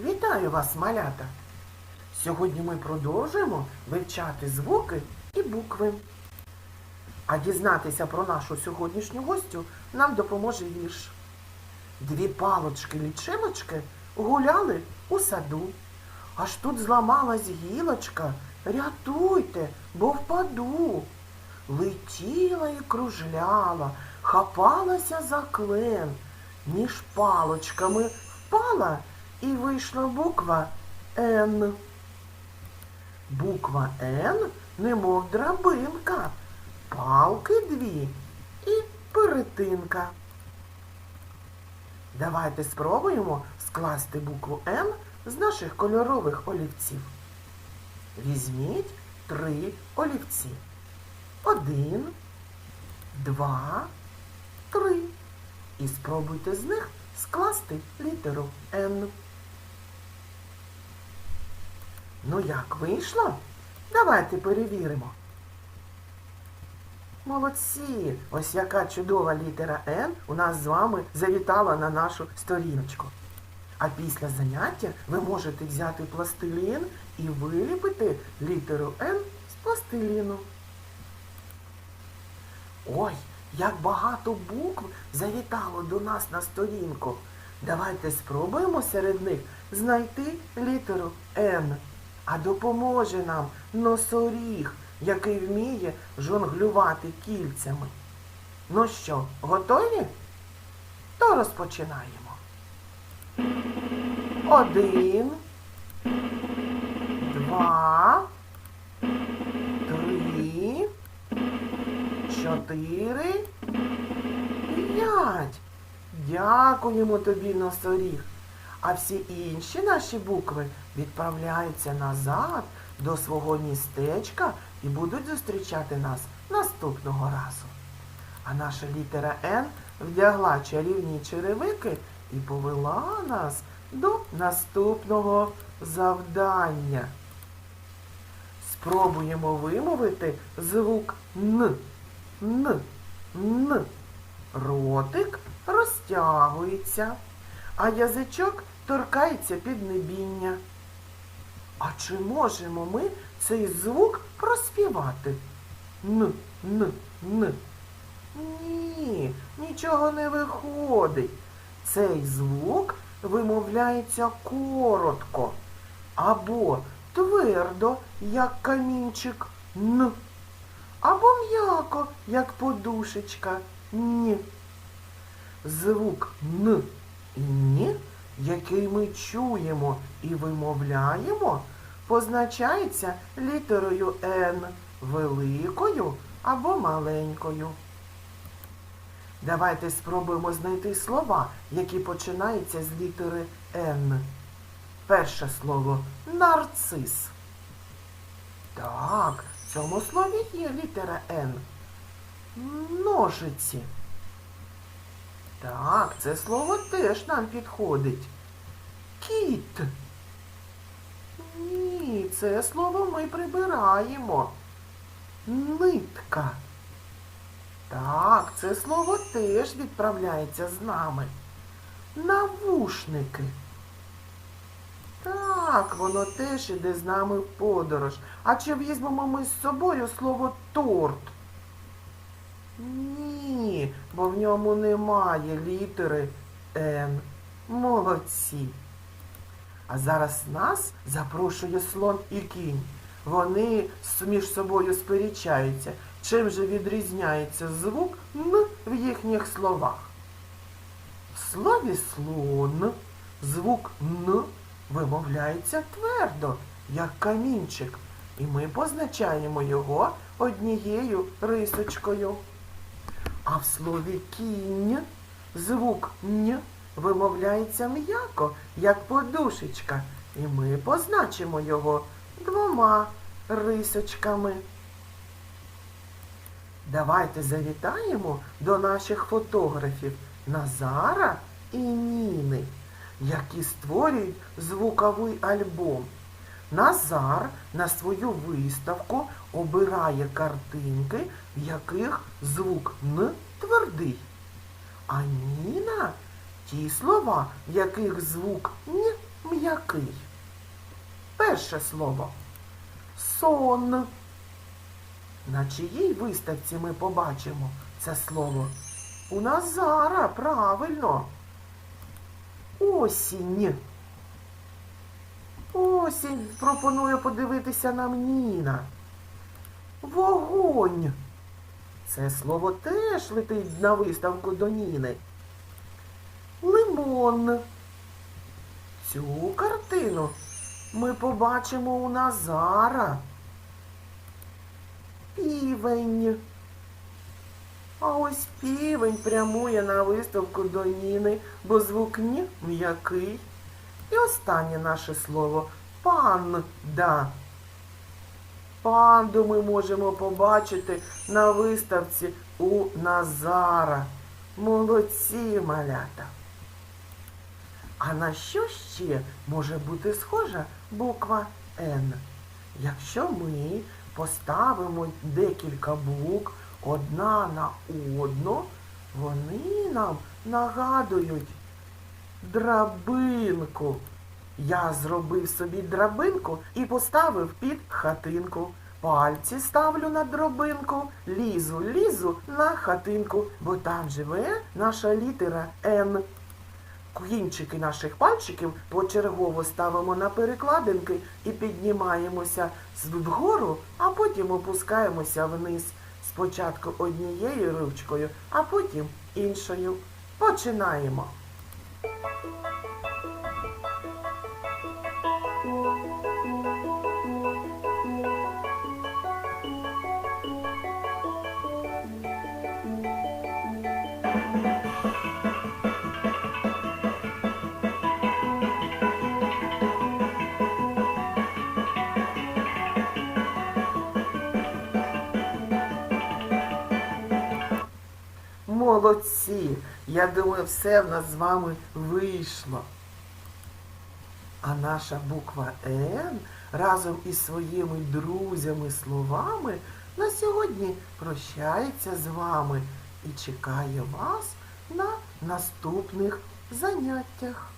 Вітаю вас, малята! Сьогодні ми продовжуємо вивчати звуки і букви. А дізнатися про нашу сьогоднішню гостю нам допоможе вірш. Дві палочки-лічилочки гуляли у саду. Аж тут зламалась гілочка. Рятуйте, бо впаду. Летіла і кружляла, хапалася за клен. Між палочками впала і вийшла буква Н. Буква Н, немов драбинка, палки дві і перетинка. Давайте спробуємо скласти букву Н з наших кольорових олівців. Візьміть три олівці. Один, два, три. І спробуйте з них скласти літеру Н. Ну як вийшло? Давайте перевіримо. Молодці! Ось яка чудова літера Н у нас з вами завітала на нашу сторіночку. А після заняття ви можете взяти пластилін і виліпити літеру Н з пластиліну. Ой, як багато букв завітало до нас на сторінку. Давайте спробуємо серед них знайти літеру Н. А допоможе нам носоріг, який вміє жонглювати кільцями. Ну що, готові? То розпочинаємо. Один, два, три, чотири, п'ять. Дякуємо тобі, носоріг. А всі інші наші букви відправляються назад до свого містечка і будуть зустрічати нас наступного разу. А наша літера Н вдягла чарівні черевики і повела нас до наступного завдання. Спробуємо вимовити звук Н. Н. Н. Ротик розтягується, а язичок торкається піднебіння. А чи можемо ми цей звук проспівати? Н, н, н. Ні, нічого не виходить. Цей звук вимовляється коротко або твердо, як камінчик н, або м'яко, як подушечка ні. Звук н і ні, який ми чуємо і вимовляємо, позначається літерою Н великою або маленькою. Давайте спробуємо знайти слова, які починаються з літери Н. Перше слово нарцис. Так, в цьому слові є літера Н. Ножиці. Так, це слово теж нам підходить. Кіт. Ні, це слово ми прибираємо. Нитка. Так, це слово теж відправляється з нами. Навушники. Так, воно теж іде з нами в подорож. А чи візьмемо ми з собою слово торт? Ні, бо в ньому немає літери Н. Молодці. А зараз нас запрошує слон і кінь. Вони між собою сперечаються. Чим же відрізняється звук Н в їхніх словах? В слові слон звук Н вимовляється твердо, як камінчик, і ми позначаємо його однією рисочкою. А в слові кінь звук Н вимовляється м'яко, як подушечка, і ми позначимо його двома рисочками. Давайте завітаємо до наших фотографів Назара і Ніни, які створюють звуковий альбом. Назар на свою виставку обирає картинки, в яких звук Н твердий. А Ніна ті слова, в яких звук Н м'який. Перше слово сон. На чиїй виставці ми побачимо це слово? У Назара, правильно. Осінь. Осінь пропонує подивитися нам Ніна. Вогонь. Це слово теж летить на виставку до Ніни. Лимон. Цю картину ми побачимо у Назара. Півень. А ось півень прямує на виставку до Ніни, бо звук «ні» м'який. І останнє наше слово панда. Панду ми можемо побачити на виставці у Назара. Молодці малята. А на що ще може бути схожа буква Н? Якщо ми поставимо декілька букв одна на одну, вони нам нагадують драбинку. Я зробив собі драбинку і поставив під хатинку. Пальці ставлю на дробинку, лізу, лізу на хатинку, бо там живе наша літера Н. Кінчики наших пальчиків почергово ставимо на перекладинки і піднімаємося вгору, а потім опускаємося вниз. Спочатку однією ручкою, а потім іншою. Починаємо. Молодці! Я думаю, все в нас з вами вийшло. А наша буква Н разом із своїми друзями словами на сьогодні прощається з вами і чекає вас на наступних заняттях.